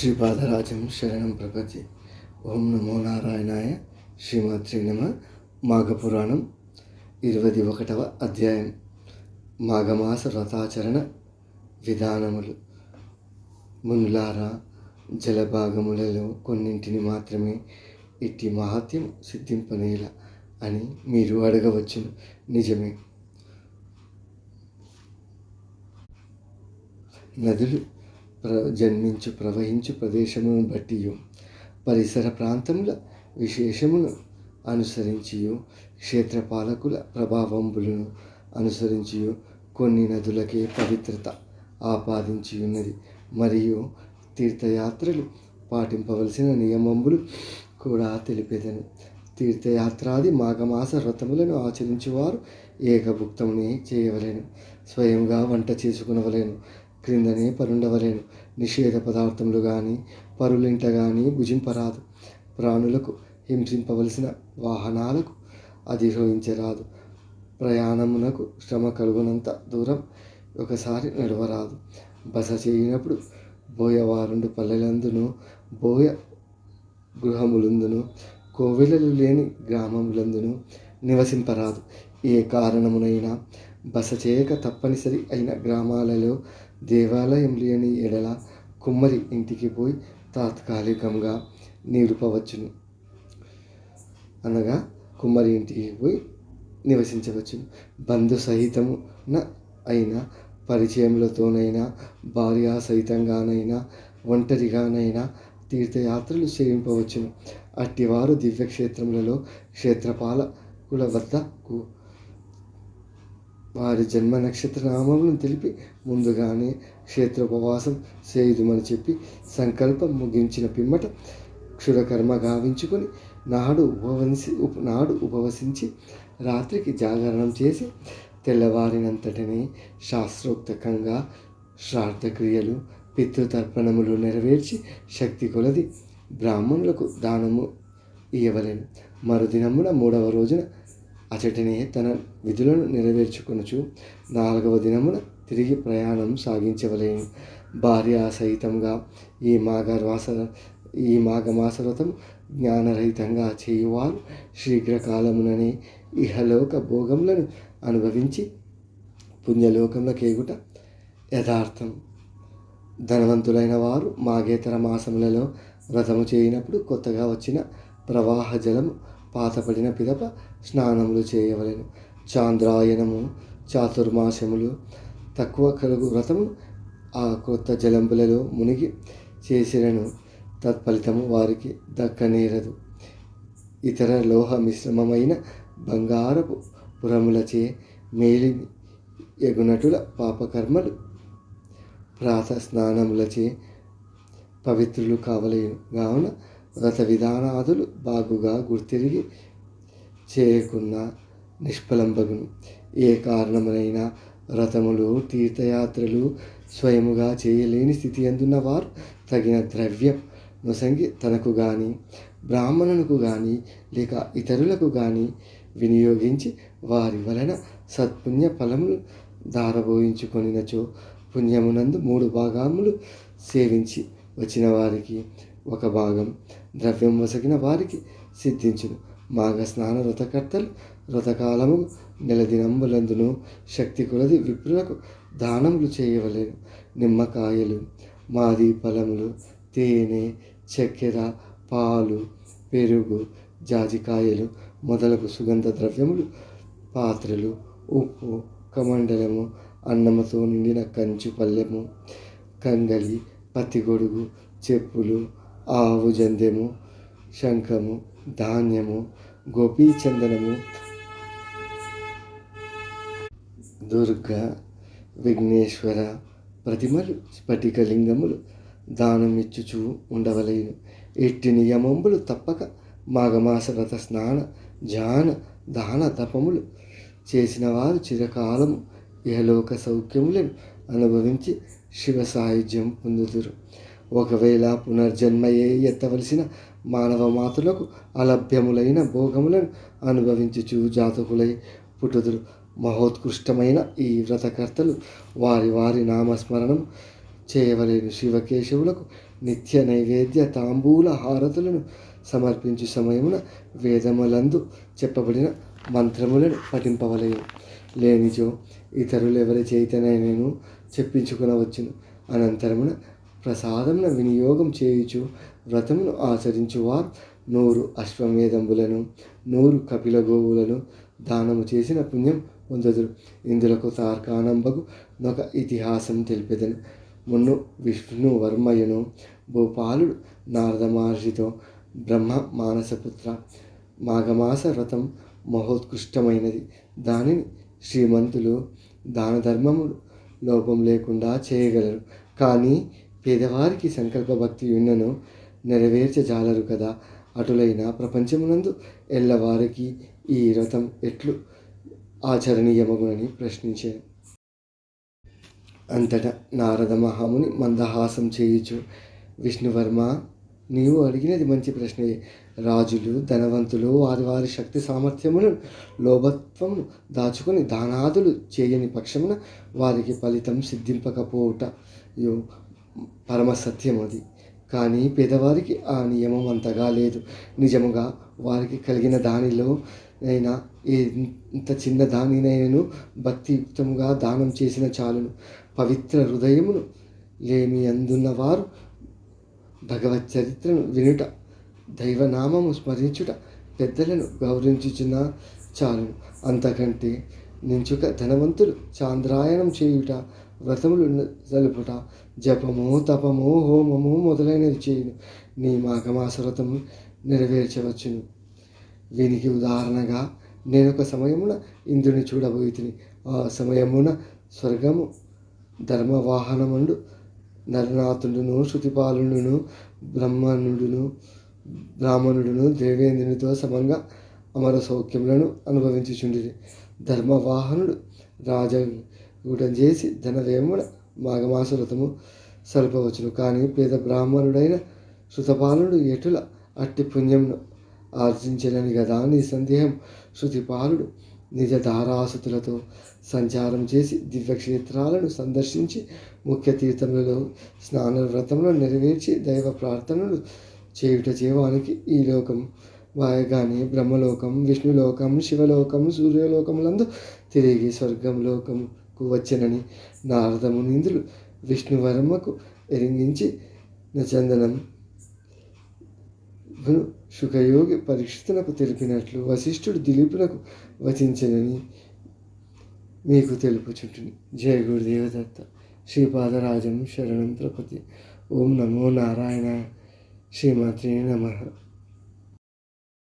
శ్రీపాదరాజం శరణం ప్రపతి ఓం నమో నారాయణాయ శ్రీమాత్రి నమ. మాఘపురాణం ఇరవై ఒకటవ అధ్యాయం. మాఘమాస వ్రతాచరణ విధానములు. మునులారా జలభాగములలో కొన్నింటిని మాత్రమే ఇట్టి మహాత్యం సిద్ధింపనేల అని మీరు అడగవచ్చును. నిజమే. నదులు ప్ర జన్మించు ప్రవహించు ప్రదేశమును బట్టి పరిసర ప్రాంతముల విశేషమును అనుసరించి క్షేత్రపాలకుల ప్రభావంబులను అనుసరించి కొన్ని నదులకే పవిత్రత ఆపాదించి ఉన్నది మరియు తీర్థయాత్రలు పాటింపవలసిన నియమములు కూడా తెలిపేదను. తీర్థయాత్రాది మాఘమాస వ్రతములను ఆచరించేవారు ఏకభుక్తమునే చేయవలేను. స్వయంగా వంట చేసుకునవలేను. క్రిందనే పరుండవలేను. నిషేధ పదార్థములు కానీ పరులింట కానీ భుజింపరాదు. ప్రాణులకు హింసింపవలసిన వాహనాలకు అధిరోహించరాదు ప్రయాణమునకు శ్రమ కలుగునంత దూరం ఒకసారి నడవరాదు. బస చేయనప్పుడు బోయవారుండు పల్లెలందును బోయ గృహములందును కోవిలలు లేని గ్రామములందును నివసింపరాదు. ఏ కారణమునైనా బస చేయక తప్పనిసరి అయిన గ్రామాలలో దేవాలయం లేని ఎడల కుమ్మరి ఇంటికి పోయి తాత్కాలికంగా నిలుపవచ్చును అనగా కుమ్మరి ఇంటికి పోయి నివసించవచ్చును. బంధు సహితమున అయినా పరిచయములతోనైనా భార్యా సహితంగానైనా ఒంటరిగానైనా తీర్థయాత్రలు చేయింపవచ్చును. అట్టివారు దివ్యక్షేత్రములలో క్షేత్రపాలకుల వద్దకు వారి జన్మ నక్షత్ర నామములను తెలిపి ముందుగానే క్షేత్రోపవాసం చేయుదుమని చెప్పి సంకల్పం ముగించిన పిమ్మట క్షురకర్మ గావించుకొని నాడు ఉపవసి ఉప నాడు ఉపవసించి రాత్రికి జాగరణం చేసి తెల్లవారినంతటినే శాస్త్రోక్తకంగా శ్రాద్ధక్రియలు పితృతర్పణములు నెరవేర్చి శక్తి కొలది బ్రాహ్మణులకు దానము ఇవ్వలేను మరుదినమున మూడవ రోజున అచటనే తన విధులను నెరవేర్చుకొనుచు నాలుగవ దినమున తిరిగి ప్రయాణం సాగించవలేను. భార్య సహితంగా ఈ మాఘర్వాస ఈ మాఘమాస జ్ఞానరహితంగా చేయువారు శీఘ్రకాలముననే ఇహలోక భోగములను అనుభవించి పుణ్యలోకంలో కేగుట యథార్థం. ధనవంతులైన వారు మాగేతర మాసములలో వ్రతము చేయనప్పుడు కొత్తగా వచ్చిన ప్రవాహ జలము పాతపడిన పిదప స్నానములు చేయవలెను. చాంద్రాయనము చాతుర్మాసములు తక్కువ కలుగు వ్రతము ఆ కొత్త జలంబులలో మునిగి చేసినను. తత్ఫలితము వారికి దక్కనేరదు. ఇతర లోహ మిశ్రమమైన బంగారపు పురములచే మేలి ఎగునటుల పాపకర్మలు ప్రాత స్నానములచే పవిత్రులు కావలేను. కావున వ్రత విధానాదులు బాగుగా గుర్తిరిగి చేయకున్న నిష్ఫలంబగును. ఏ కారణమునైనా వ్రతములు తీర్థయాత్రలు స్వయముగా చేయలేని స్థితి అందున్న వారు తగిన ద్రవ్యం నొసంగి తనకు కానీ బ్రాహ్మణులకు కానీ లేక ఇతరులకు కానీ వినియోగించి వారి వలన సత్పుణ్య ఫలములు దారబోయించుకొనినచో పుణ్యమునందు మూడు భాగములు సేవించి వచ్చిన వారికి ఒక భాగం ద్రవ్యం వసగిన వారికి సిద్ధించును. మాఘ స్నాన వ్రతకర్తలు వ్రతకాలము నెల దినంబులందును శక్తి కొలది విప్రులకు దానములు చేయవలేను. నిమ్మకాయలు మాది ఫలములు తేనె చక్కెర పాలు పెరుగు జాజికాయలు మొదలగు సుగంధ ద్రవ్యములు పాత్రలు ఉప్పు కమండలము అన్నముతో నిండిన కంచు పల్లెము కంగలి పత్తిగొడుగు చెప్పులు ఆవు జందెము శంఖము ధాన్యము గోపీచందనము దుర్గ విఘ్నేశ్వర ప్రతిమలు స్ఫటికలింగములు దానమిచ్చుచు ఉండవలేను. ఎట్టి నియమంబులు తప్పక మాఘమాస వ్రత స్నాన జాన దాన తపములు చేసిన వారు చిరకాలము ఇహలోక సౌఖ్యములను అనుభవించి శివ సాయుధ్యం పొందుదురు. ఒకవేళ పునర్జన్మయే ఎత్తవలసిన మానవ మాతులకు అలభ్యములైన భోగములను అనుభవించుచు జాతకులై పుట్టుదురు. మహోత్కృష్టమైన ఈ వ్రతకర్తలు వారి వారి నామస్మరణం చేయవలేని శివకేశవులకు నిత్య నైవేద్య తాంబూల హారతులను సమర్పించు సమయమున వేదములందు చెప్పబడిన మంత్రములను పఠింపవలేను. లేనిచో ఇతరులు ఎవరి నేను చెప్పించుకునవచ్చును. అనంతరమున ప్రసాదమును వినియోగం చేయుచు వ్రతమును ఆచరించువారు. నూరు అశ్వమేధంబులను నూరు కపిల గోవులను దానము చేసిన పుణ్యం పొందదురు. ఇందులకు తార్కానంబకు నొక ఇతిహాసం తెలిపెదను. మున్ను విష్ణు వర్మయును భూపాలుడు నారద మహర్షితో బ్రహ్మ మానసపుత్ర మాఘమాస వ్రతం మహోత్కృష్టమైనది. దానిని శ్రీమంతులు దాన ధర్మములు లోపం లేకుండా చేయగలరు. కానీ పేదవారికి సంకల్ప భక్తి ఉన్నను నెరవేర్చజాలరు కదా అటులైన ప్రపంచమునందు ఎల్లవారికి ఈ వ్రతం ఎట్లు ఆచరణీయమగునని ప్రశ్నించాను. అంతటా నారద మహాముని మందహాసం చేయుచు విష్ణువర్మ నీవు అడిగినది మంచి ప్రశ్నే. రాజులు ధనవంతులు వారి వారి శక్తి సామర్థ్యమును లోభత్వమును దాచుకొని దానాదులు చేయని పక్షమున వారికి ఫలితం సిద్ధింపకపోవుటయో పరమ సత్యం అది. కానీ పేదవారికి ఆ నియమం అంతగా లేదు. నిజముగా వారికి కలిగిన దానిలో అయినా ఎంత చిన్న దానినైనను భక్తియుక్తముగా దానం చేసిన చాలును. పవిత్ర హృదయమును లేమి అందున్నవారు భగవత్ చరిత్రను వినుట దైవనామము స్మరించుట పెద్దలను గౌరవించుచున్న చాలును. అంతకంటే నించుక ధనవంతులు చాంద్రాయణం చేయుట వ్రతములు జలుపుట జపము తపము హోమము మొదలైనవి చేయను. నీ మాఘమాస వ్రతము నెరవేర్చవచ్చును. వీనికి ఉదాహరణగా నేను ఒక సమయమున ఇంద్రుని చూడబోయితిని. ఆ సమయమున స్వర్గము ధర్మవాహనముండు నరనాథుడును శృతిపాలుడును బ్రహ్మణుడును బ్రాహ్మణుడును దేవేంద్రునితో సమంగా అమర సౌఖ్యములను అనుభవించుచుండిరి. ధర్మవాహనుడు ఊటం చేసి ధనవేమున మాఘమాస వ్రతము కానీ పేద బ్రాహ్మణుడైన శృతపాలుడు ఎటుల అట్టి పుణ్యమును ఆర్జించలేని కదా నీ సందేహం శృతిపాలుడు నిజ ధారాసుతులతో సంచారం చేసి దివ్యక్షేత్రాలను సందర్శించి ముఖ్య తీర్థములలో స్నాన వ్రతములను నెరవేర్చి దైవ ప్రార్థనలు చేయుట జీవానికి ఈ లోకం వాయగాని బ్రహ్మలోకం విష్ణులోకం శివలోకం సూర్యలోకములందు తిరిగి స్వర్గంలోకముకు వచ్చనని నారదమునిందులు విష్ణువర్మకు ఎరింగించి నచందనం. శుకయోగి పరీక్షితునకు తెలిపినట్లు వశిష్ఠుడు దిలీపునకు వచించనని మీకు తెలుపుచుంటుంది జయ గురుదేవదత్త శ్రీపాదరాజం శరణం ప్రపతి ఓం నమో నారాయణ. శ్రీమాత్రే నమ.